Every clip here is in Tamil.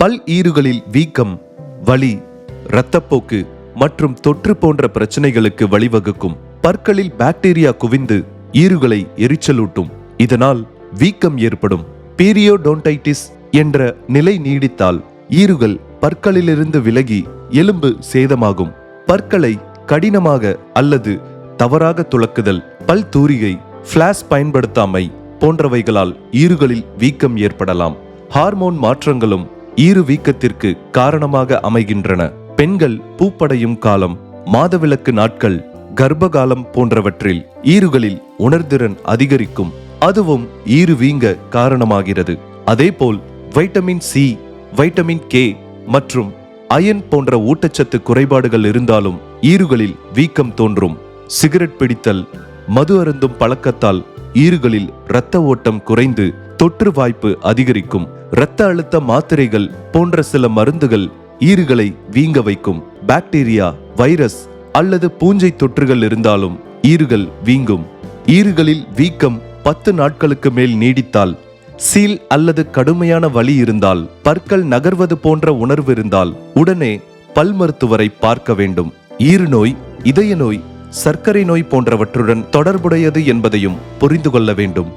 பல் ஈறுகளில் வீக்கம் வலி இரத்தப்போக்கு மற்றும் தொற்று போன்ற பிரச்சனைகளுக்கு வழிவகுக்கும். பற்களில் பாக்டீரியா குவிந்து ஈறுகளை எரிச்சலூட்டும். இதனால் வீக்கம் ஏற்படும். பீரியோடோன்டைட்டிஸ் என்ற நிலை நீடித்தால் ஈறுகள் பற்களிலிருந்து விலகி எலும்பு சேதமாகும். பற்களை கடினமாக அல்லது தவறாக துலக்குதல் பல் தூரிகை பிளாஸ் பயன்படுத்தாமை போன்றவைகளால் ஈறுகளில் வீக்கம் ஏற்படலாம். ஹார்மோன் மாற்றங்களும் ஈறு வீக்கத்திற்கு காரணமாக அமைகின்றன. பெண்கள் பூப்படையும் காலம் மாதவிலக்கு நாட்கள் கர்ப்பகாலம் போன்றவற்றில் ஈறுகளில் உணர்திறன் அதிகரிக்கும். அதுவும் ஈறு வீங்க காரணமாகிறது. அதேபோல் வைட்டமின் சி வைட்டமின் கே மற்றும் அயன் போன்ற ஊட்டச்சத்து குறைபாடுகள் இருந்தாலும் ஈறுகளில் வீக்கம் தோன்றும். சிகரெட் பிடித்தல் மது அருந்தும் பழக்கத்தால் ஈறுகளில் இரத்த ஓட்டம் குறைந்து தொற்று வாய்ப்பு அதிகரிக்கும். இரத்த அழுத்த மாத்திரைகள் போன்ற சில மருந்துகள் ஈறுகளை வீங்க வைக்கும். பாக்டீரியா வைரஸ் அல்லது பூஞ்சை தொற்றுகள் இருந்தாலும் ஈறுகள் வீங்கும். ஈறுகளில் வீக்கம் பத்து நாட்களுக்கு மேல் நீடித்தால் சீல் அல்லது கடுமையான வலி இருந்தால் பற்கள் நகர்வது போன்ற உணர்வு இருந்தால் உடனே பல் மருத்துவரை பார்க்க வேண்டும். ஈறு நோய் இதய நோய் சர்க்கரை நோய் போன்றவற்றுடன் தொடர்புடையது என்பதையும் புரிந்து கொள்ள வேண்டும்.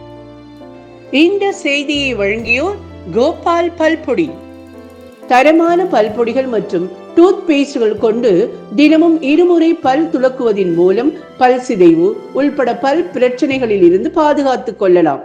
இந்த செய்தியை வழங்கியோர் கோபால் பல்பொடி. தரமான பல்பொடிகள் மற்றும் டூத் பேஸ்ட்கள் கொண்டு தினமும் இருமுறை பல் துலக்குவதன் மூலம் பல் சிதைவு உள்பட பல் பிரச்சனைகளில் இருந்து பாதுகாத்துக் கொள்ளலாம்.